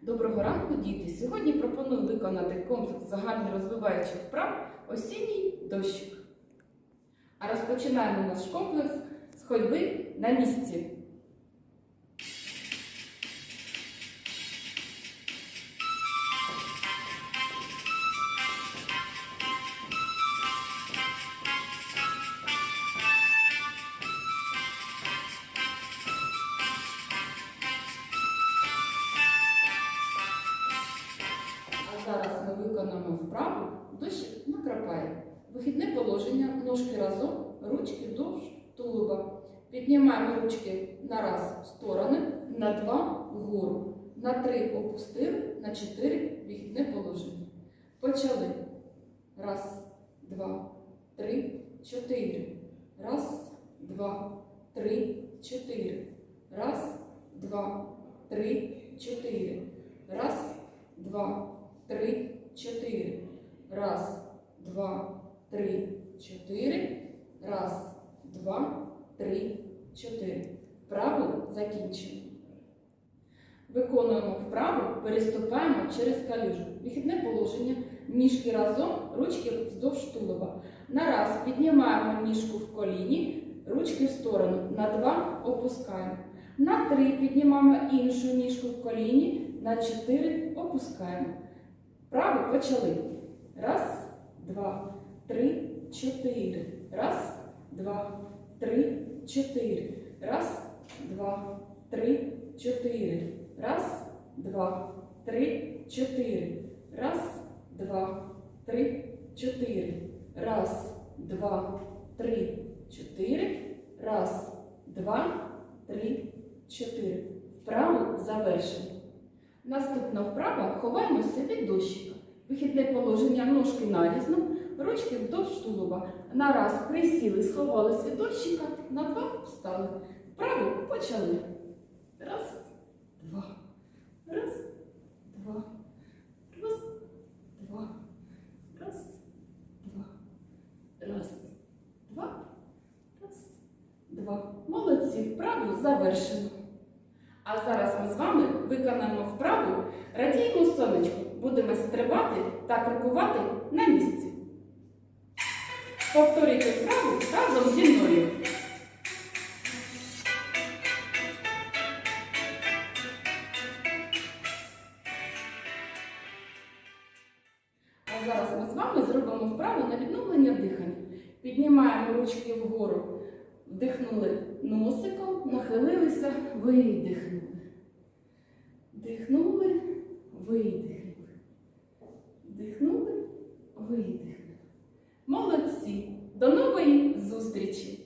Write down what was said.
Доброго ранку, діти! Сьогодні пропоную виконати комплекс загальнорозвиваючих вправ осінній дощик. А розпочинаємо наш комплекс з ходьби на місці. Виконаємо вправу дощик накрапає. Вихідне положення, ножки разом, ручки вдовж тулуба. Піднімаємо ручки на раз в сторони, на два вгору, на три опустили, на чотири вихідне положення. Почали. Раз, два, три, чотири. Раз, два, три, чотири. Раз, два, три, чотири. Раз, два, три, чотири. Раз, два, три, чотири. Раз, два, три, чотири. Вправу закінчено. Виконуємо вправу, переступаємо через калюжу. Вихідне положення. Ніжки разом, ручки вздовж тулуба. На раз піднімаємо ніжку в коліні, ручки в сторону. На два опускаємо. На три піднімаємо іншу ніжку в коліні, на чотири опускаємо. Вправо почали. Раз, два, три, чотири. Раз, два, три, чотири. Раз, два, три, чотири. Раз, два, три, чотири. Раз, два, три, чотири. Раз, два, три, чотири. Раз, два, три, чотири. Вправо завершено. Наступна вправа ховаємося від дощика. Вихідне положення ножки нарізно, ручки вдовж тулуба. На раз присіли, сховались від дощика, на два встали. Вправо почали. Раз, два. Раз, два. Раз, два. Раз, два. Раз, два. Раз, два. Молодці. Вправу завершено. А зараз ми з вами виконаємо вправу Радіємо сонечку. Будемо стрибати та крокувати на місці. Повторюйте вправу разом зі мною. А зараз ми з вами зробимо вправу на відновлення дихання. Піднімаємо ручки вгору, вдихнули носиком, нахилилися, видихнули. Вдихнули, видихнули. Вдихнули, видихнули. Молодці! До нової зустрічі!